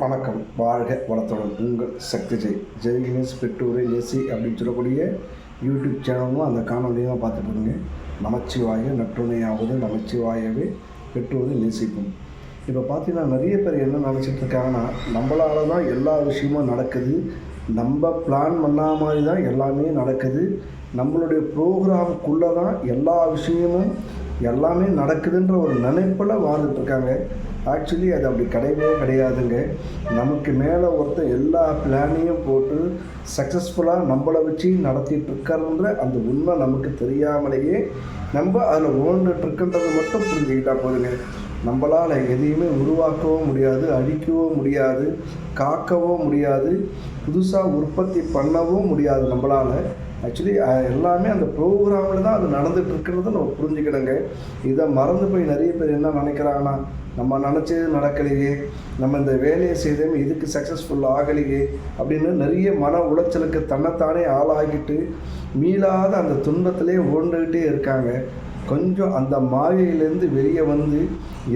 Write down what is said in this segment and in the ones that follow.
வணக்கம். வாழ்க வளத்துடன். உங்கள் சக்தி ஜெய். ஜெய் பெற்றோரு பெற்றோரை நேசி அப்படின்னு சொல்லக்கூடிய யூடியூப் சேனலும் அந்த காணொலியும் பார்த்துட்டு இருங்க நமச்சிவாய நற்றுணையாவது நமச்சிவாயவே பெற்றோரை நேசிக்கும் இப்போ பார்த்தீங்கன்னா நிறைய பேர் என்ன நினச்சிட்டு இருக்காங்கன்னா நம்மளால தான் எல்லா விஷயமும் நடக்குது. நம்ம பிளான் பண்ணா மாதிரி தான் எல்லாமே நடக்குது. நம்மளுடைய ப்ரோக்ராமுக்குள்ளே தான் எல்லா விஷயமும் எல்லாமே நடக்குதுன்ற ஒரு நினைப்பில் வாழ்ந்துட்டுருக்காங்க ஆக்சுவலி அது அப்படி கிடையவே கிடையாதுங்க. நமக்கு மேலே ஒருத்தர் எல்லா பிளானையும் போட்டு சக்ஸஸ்ஃபுல்லாக நம்மளை வச்சு நடத்திட்டு இருக்காருன்ற அந்த உண்மை நமக்கு தெரியாமலேயே நம்ம அதில் ஓண்டுட்டு இருக்குன்றது மட்டும் புரிஞ்சுக்கிட்டா போதுங்க. நம்மளால் எதையுமே உருவாக்கவும் முடியாது அழிக்கவும் முடியாது காக்கவும் முடியாது புதுசாக உற்பத்தி பண்ணவும் முடியாது நம்மளால். ஆக்சுவலி எல்லாமே அந்த ப்ரோக்ராமில் தான் அது நடந்துகிட்டு இருக்கிறது நம்ம புரிஞ்சுக்கணுங்க. இதை மறந்து போய் நிறைய பேர் என்ன நினைக்கிறாங்கன்னா நம்ம நினச்சது நடக்கலையே நம்ம இந்த வேலையை செய்தோம் இதுக்கு சக்ஸஸ்ஃபுல் ஆகலையே அப்படின்னு நிறைய மன உளைச்சலுக்கு தன்னைத்தானே ஆளாகிட்டு மீளாத அந்த துன்பத்திலே ஓண்டுகிட்டே இருக்காங்க. கொஞ்சம் அந்த மாயையிலேருந்து வெளியே வந்து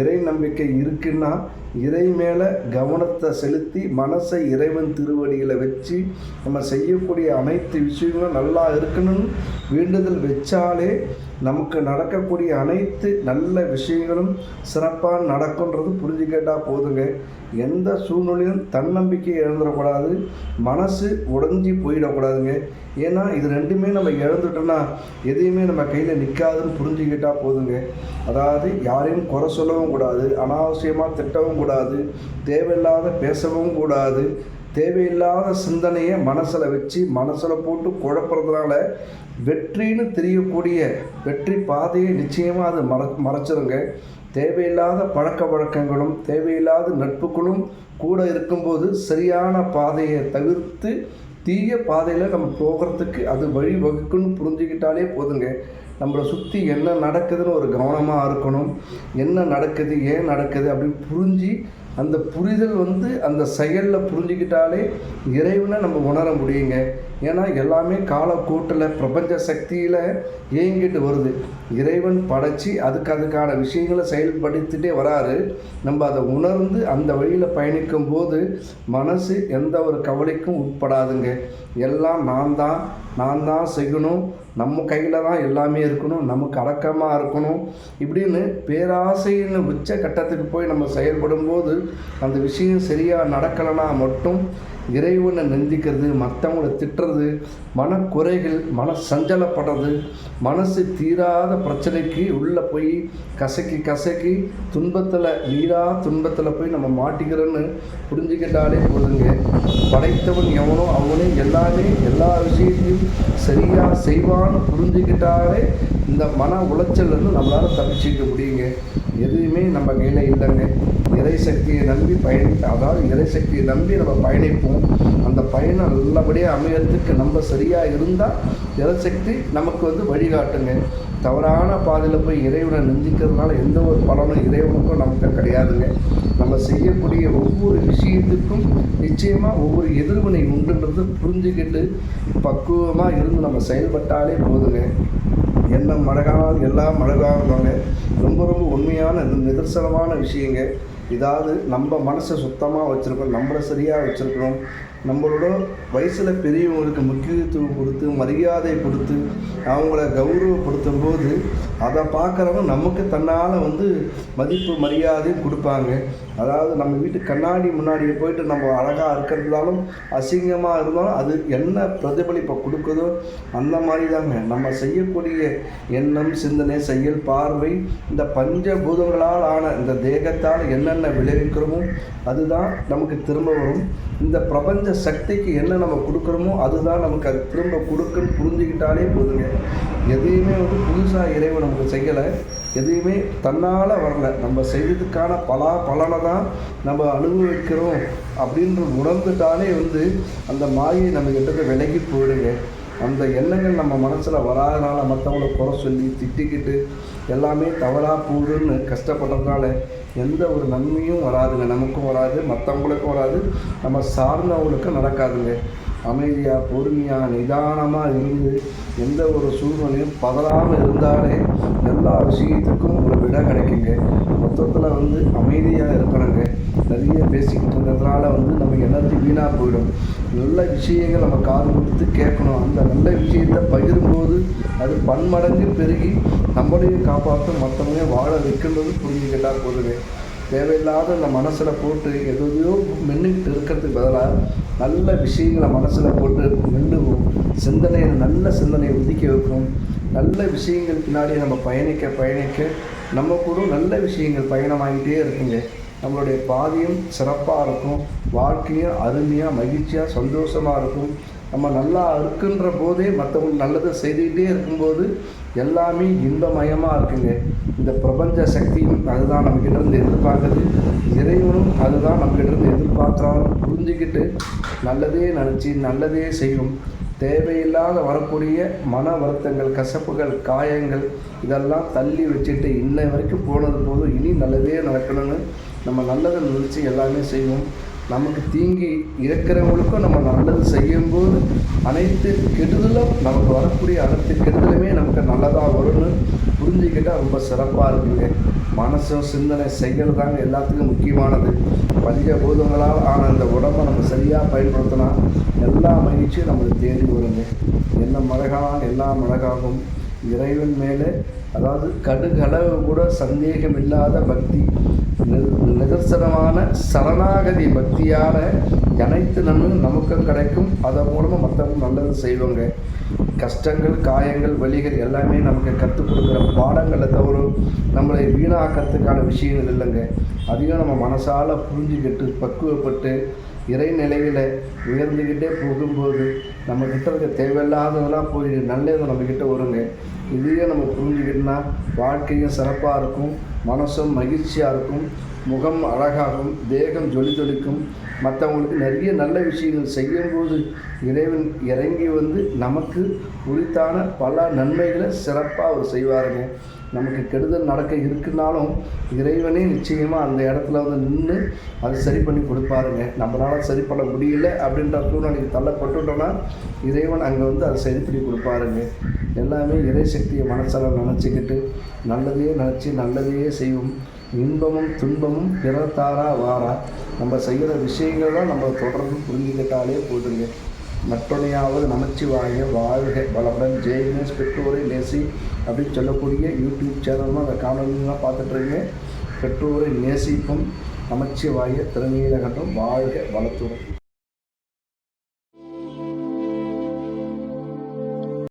இறை நம்பிக்கை இருக்குன்னா இறை மேலே கவனத்தை செலுத்தி மனசை இறைவன் திருவடியில் வச்சு நம்ம செய்யக்கூடிய அனைத்து விஷயங்களும் நல்லா இருக்கணும்னு வேண்டுதல் வச்சாலே நமக்கு நடக்கக்கூடிய அனைத்து நல்ல விஷயங்களும் சிறப்பாக நடக்குன்றது புரிஞ்சுக்கிட்டால் போதுங்க. எந்த சூழ்நிலையும் தன்னம்பிக்கை இழந்துடக்கூடாது மனசு உடஞ்சி போயிடக்கூடாதுங்க. ஏன்னா இது ரெண்டுமே நம்ம இழந்துட்டோம்னா எதையுமே நம்ம கையில் நிற்காதுன்னு புரிஞ்சுக்கிட்டால் போதுங்க. அதாவது யாரையும் குறை சொல்லவும் கூடாது அனாவசியமாக திட்டவும் கூடாது தேவையில்லாத பேசவும் கூடாது. தேவையில்லாத சிந்தனையை மனசில் வச்சு மனசில் போட்டு குழப்புறதுனால வெற்றின்னு தெரியக்கூடிய வெற்றி பாதையை நிச்சயமாக அது மற மறைச்சிருங்க. தேவையில்லாத பழக்க வழக்கங்களும் தேவையில்லாத நட்புகளும் கூட இருக்கும்போது சரியான பாதையை தவிர்த்து தீய பாதையில் நம்ம போகிறதுக்கு அது வழி வகுக்குன்னு புரிஞ்சுக்கிட்டாலே போதுங்க. நம்மளை சுற்றி என்ன நடக்குதுன்னு ஒரு கவனமாக இருக்கணும். என்ன நடக்குது ஏன் நடக்குது அப்படின்னு புரிஞ்சு அந்த புரிதல் வந்து அந்த செயலில் புரிஞ்சுக்கிட்டாலே இறைவனை நம்ம உணர முடியுங்க. ஏன்னா எல்லாமே காலக்கூட்டில் பிரபஞ்ச சக்தியில் இயங்கிட்டு வருது. இறைவன் படைச்சி அதுக்கு அதுக்கான விஷயங்களை செயல்படுத்திட்டே வராரு. நம்ம அதை உணர்ந்து அந்த வழியில் பயணிக்கும் போது மனசு எந்த ஒரு கவலைக்கும் உட்படாதுங்க. எல்லாம் நான் தான் நான் தான் செய்யணும். நம்ம கையில் தான் எல்லாமே இருக்கணும். நமக்கு அடக்கமாக இருக்கணும். இப்படின்னு பேராசைன்னு உச்ச கட்டத்துக்கு போய் நம்ம செயல்படும் போது அந்த விஷயம் சரியாக நடக்கலைன்னா மட்டும் இறைவனை நெஞ்சிக்கிறது மற்றவங்கள திட்டுறது மனக்குறைகள் மன சஞ்சலப்படுறது மனசு தீராத பிரச்சனைக்கு உள்ளே போய் கசக்கி கசக்கி துன்பத்தில் நீரா துன்பத்தில் போய் நம்ம மாட்டிக்கிறோன்னு புரிஞ்சுக்கிட்டாலே போதுங்க. படைத்தவன் எவனோ அவனே எல்லாமே எல்லா விஷயத்தையும் சரியாக செய்வான்னு புரிஞ்சுக்கிட்டாலே இந்த மன உளைச்சல்லேருந்து நம்மளால் தப்பிச்சுக்க முடியுங்க. எதுவுமே நம்ம கையில் இல்லைங்க. இறை சக்தியை நம்பி பயணி அதாவது இறை சக்தியை நம்பி நம்ம பயணிப்போம். அந்த பயணம் நல்லபடியாக அமையறதுக்கு நம்ம சரியாக இருந்தால் ஜலசக்தி நமக்கு வந்து வழிகாட்டுங்க. தவறான பாதையில் போய் இறைவனை நிந்திக்கிறதுனால எந்த ஒரு பலனும் இறைவனுக்கும் நமக்கு கிடையாதுங்க. நம்ம செய்யக்கூடிய ஒவ்வொரு விஷயத்துக்கும் நிச்சயமாக ஒவ்வொரு எதிர்வினை உண்டுன்றது புரிஞ்சுக்கிட்டு பக்குவமாக இருந்து நம்ம செயல்பட்டாலே போதுங்க. என்ன மழகால் எல்லாம் மழகாகுவாங்க ரொம்ப ரொம்ப உண்மையான நிதர்சனமான விஷயங்க. இதாவது நம்ம மனசை சுத்தமாக வச்சுருக்கோம் நம்மளை சரியாக வச்சுருக்கணும் நம்மளோட வயசில் பெரியவங்களுக்கு முக்கியத்துவம் கொடுத்து மரியாதை கொடுத்து அவங்கள கௌரவப்படுத்தும் போது அதை பார்க்குறவங்க நமக்கு தன்னால் வந்து மதிப்பு மரியாதையும் கொடுப்பாங்க. அதாவது நம்ம வீட்டு கண்ணாடி முன்னாடி போயிட்டு நம்ம அழகாக இருக்கிறதுனாலும் அசிங்கமாக இருந்தாலும் அது என்ன பிரதிபலிப்பை கொடுக்குதோ அந்த மாதிரி தாங்க நம்ம செய்யக்கூடிய எண்ணம் சிந்தனை செயல் பார்வை இந்த பஞ்சபூதங்களால் ஆன இந்த தேகத்தால் என்னென்ன விளைவிக்கிறோமோ அதுதான் நமக்கு திரும்ப வரும். இந்த பிரபஞ்ச சக்திக்கு என்ன நம்ம கொடுக்குறோமோ அதுதான் நமக்கு அது திரும்ப கொடுக்குன்னு புரிஞ்சுக்கிட்டாலே போதுங்க. எதையுமே வந்து புதுசாக இறைவன் நமக்கு செய்யலை. எதையுமே தன்னால் வரல. நம்ம செய்ததுக்கான பலா பலனை தான் நம்ம அனுபவிக்கிறோம் அப்படின்ற உணர்ந்துட்டாலே வந்து அந்த மாயை நம்ம கிட்டத்தை விலகி போயிடுங்க. அந்த எண்ணங்கள் நம்ம மனசில் வராதனால மற்றவங்கள குறை சொல்லி திட்டிக்கிட்டு எல்லாமே தவறாக போகுதுன்னு கஷ்டப்படுறதுனால எந்த ஒரு நன்மையும் வராதுங்க. நமக்கும் வராது மற்றவங்களுக்கும் வராது. நம்ம சார்ந்தவங்களுக்கும் நடக்காதுங்க. அமைதியாக பொறுமையாக நிதானமாக இருந்து எந்த ஒரு சூழ்நிலையும் பதறாமல் இருந்தாலே எல்லா விஷயத்துக்கும் ஒரு விட கிடைக்குங்க. மொத்தத்தில் வந்து அமைதியாக இருக்கணுங்க. நிறைய பேசிக்கிட்டு இருக்கிறதுனால வந்து நம்ம எல்லாத்தையும் வீணாக போயிடும். நல்ல விஷயங்கள் நம்ம காது கொடுத்து கேட்கணும். அந்த நல்ல விஷயத்தை பகிரும்போது அது பன்மடங்கு பெருகி நம்மளையும் காப்பாற்ற மற்றவங்க வாழ வைக்கின்றது புரிஞ்சுக்கிட்டால் போதுங்க. தேவையில்லாத இந்த மனசில் போட்டு எதையோ மென்னுக்கிட்டு இருக்கிறதுக்கு பதிலாக நல்ல விஷயங்களை மனசில் போட்டு மென்னுவோம். சிந்தனையை நல்ல சிந்தனையை ஒதுக்கி வைக்கும் நல்ல விஷயங்கள் பின்னாடி நம்ம பயணிக்க பயணிக்க நம்ம கூட நல்ல விஷயங்கள் பயணமாகிட்டே இருக்குங்க. நம்மளுடைய பாதையும் சிறப்பாக இருக்கும். வாழ்க்கையும் அருமையாக மகிழ்ச்சியாக சந்தோஷமாக இருக்கும். நம்ம நல்லா இருக்குன்ற போதே மற்றவங்க நல்லதை செய்துக்கிட்டே இருக்கும்போது எல்லாமே இன்பமயமாக இருக்குங்க. இந்த பிரபஞ்ச சக்தியும் அதுதான் நம்மக்கிட்ட இருந்து எதிர்பார்க்குது. இறைவனும் அதுதான் நம்மக்கிட்ட இருந்து புரிஞ்சுக்கிட்டு நல்லதே நினச்சி நல்லதே செய்யும். தேவையில்லாத வரக்கூடிய மன வருத்தங்கள் கசப்புகள் காயங்கள் இதெல்லாம் தள்ளி வச்சுட்டு இன்ன வரைக்கும் போனது போதும் இனி நல்லதே நடக்கணும்னு நம்ம நல்லதை நினச்சி எல்லாமே செய்வோம். நமக்கு தீங்கி இருக்கிறவங்களுக்கும் நம்ம நல்லது செய்யும்போது அனைத்து கெடுதலும் நமக்கு வரக்கூடிய அனைத்து கெடுதலுமே நமக்கு நல்லதாக வரும்னு புரிஞ்சுக்கிட்டால் ரொம்ப சிறப்பாக இருக்குங்க. மனசும் சிந்தனை செய்கிறது தாங்க எல்லாத்துக்கும் முக்கியமானது. பஞ்சபூதங்களால் ஆன அந்த உடம்பை நம்ம சரியாக பயன்படுத்தினா எல்லா மகிழ்ச்சியும் நம்மளுக்கு தேடி வருங்க. என்ன மழகால் எல்லாம் அழகாகும் இறைவன் மேலே அதாவது கடுகளவு கூட சந்தேகம் இல்லாத பக்தி நி- நிதர்சனமான சரணாகதி பக்தியால் அனைத்து நன்மையும் நமக்கும் கிடைக்கும். அதன் மூலமாக மற்றவங்க நல்லது செய்வாங்க. கஷ்டங்கள் காயங்கள் வலிகள் எல்லாமே நமக்கு கற்றுக் கொடுக்குற பாடங்களை தவிர நம்மளை வீணாக்கிறதுக்கான விஷயங்கள் இல்லைங்க. அதையும் நம்ம மனசால் புரிஞ்சுக்கிட்டு பக்குவப்பட்டு இறை நிலையில் உயர்ந்துக்கிட்டே போகும்போது நம்ம கிட்ட இருக்க தேவையில்லாததெல்லாம் போய் நல்லது நம்மக்கிட்ட வருங்க. இதையே நம்ம புரிஞ்சுக்கிட்டோம்னா வாழ்க்கையும் சிறப்பாக இருக்கும் மனசும் மகிழ்ச்சியாக இருக்கும். முகம் அழகாகும் தேகம் ஜொலி ஜொலிக்கும். மற்றவங்களுக்கு நிறைய நல்ல விஷயங்கள் செய்யும்போது இறைவன் இறங்கி வந்து நமக்கு உரித்தான பல நன்மைகளை சிறப்பாக அவர் செய்வாருங்க. நமக்கு கெடுதல் நடக்க இருக்குனாலும் இறைவனே நிச்சயமாக அந்த இடத்துல வந்து நின்று அதை சரி பண்ணி கொடுப்பாருங்க. நம்மளால் சரி பண்ண முடியல அப்படின்ற சூழ்நிலைக்கு தள்ளப்பட்டுட்டோம்னா இறைவன் அங்கே வந்து அதை சரி பண்ணி கொடுப்பாருங்க. எல்லாமே இறை சக்தியை மனசால நினச்சிக்கிட்டு நல்லதையே நினச்சி நல்லதையே செய்வோம் இன்பமும் துன்பமும் பிறத்தாரா வாரா. நம்ம செய்கிற விஷயங்கள் தான் நம்ம தொடர்ந்து புரிஞ்சுக்கிட்டாலே போதுங்க. நட்டுணையாவது நமச்சிவாய வாழ்க வளமுடன். ஜெயினஸ் பெற்றோரை நேசி அப்படின்னு சொல்லக்கூடிய யூடியூப் சேனல்லாம் அந்த காணொலிலாம் பார்த்துட்ருங்க பெற்றோரை நேசிப்பும் நமச்சிவாய திருநீலகண்டம் வாழ்க வளத்துடன்.